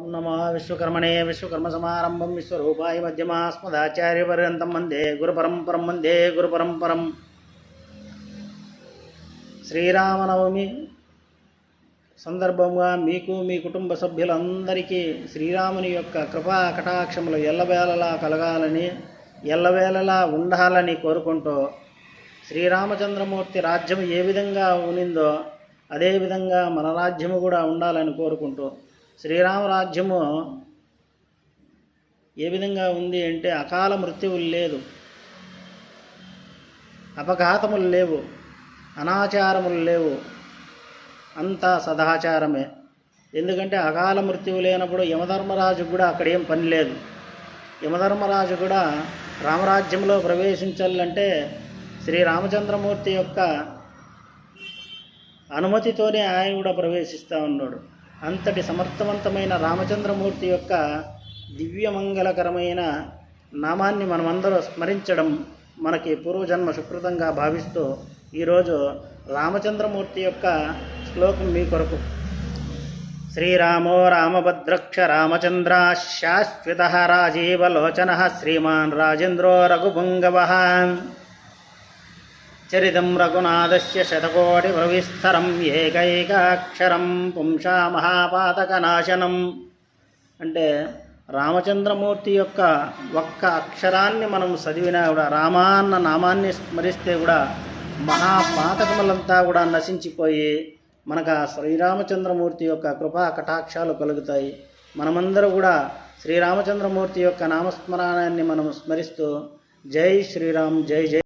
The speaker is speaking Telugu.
ఓం నమో విశ్వకర్మణే విశ్వకర్మసమారంభం విశ్వరూపాయ మధ్యమాస్మదాచార్యపర్యంతం వందే గురుపరంపరం వందే గురుపరంపరం. శ్రీరామనవమి సందర్భంగా మీకు మీ కుటుంబ సభ్యులందరికీ శ్రీరాముని యొక్క కృపా కటాక్షములు ఎల్లవేళలా కలగాలని ఎల్లవేళలా ఉండాలని కోరుకుంటూ శ్రీరామచంద్రమూర్తి రాజ్యం ఏ విధంగా ఉనిందో అదేవిధంగా మన రాజ్యము కూడా ఉండాలని కోరుకుంటూ శ్రీరామరాజ్యము ఏ విధంగా ఉంది అంటే అకాల మృత్యువులు లేదు. అపఘాతములు లేవు. అనాచారములు లేవు. అంతా సదాచారమే. ఎందుకంటే అకాల మృత్యువు లేనప్పుడు యమధర్మరాజు కూడా అక్కడ ఏం పని లేదు. యమధర్మరాజు కూడా రామరాజ్యంలో ప్రవేశించాలంటే శ్రీ రామచంద్రమూర్తి యొక్క అనుమతితోనే ఆయన కూడా ప్రవేశిస్తూ ఉన్నాడు. అంతటి సమర్థవంతమైన రామచంద్రమూర్తి యొక్క దివ్యమంగళకరమైన నామాన్ని మనమందరూ స్మరించడం మనకి పూర్వజన్మ సుకృతంగా భావిస్తూ ఈరోజు రామచంద్రమూర్తి యొక్క శ్లోకం మీ కొరకు. శ్రీరామో రామభద్రక్ష రామచంద్ర శాశ్వత రాజీవలోచన శ్రీమాన్ రాజేంద్రో రఘుభంగవ. చరితం రఘునాథస్య శతకోటి ప్రవిస్తరం ఏకైకాక్షరం పుంసా మహాపాతకనాశనం అంటే రామచంద్రమూర్తి యొక్క ఒక్క అక్షరాన్ని మనం చదివినా కూడా రామాన్న నామాన్ని స్మరిస్తే కూడా మహాపాతకములంతా కూడా నశించిపోయి మనకు ఆ శ్రీరామచంద్రమూర్తి యొక్క కృపా కటాక్షాలు కలుగుతాయి. మనమందరూ కూడా శ్రీరామచంద్రమూర్తి యొక్క నామస్మరణాన్ని మనం స్మరిస్తూ జై శ్రీరామ్ జై జై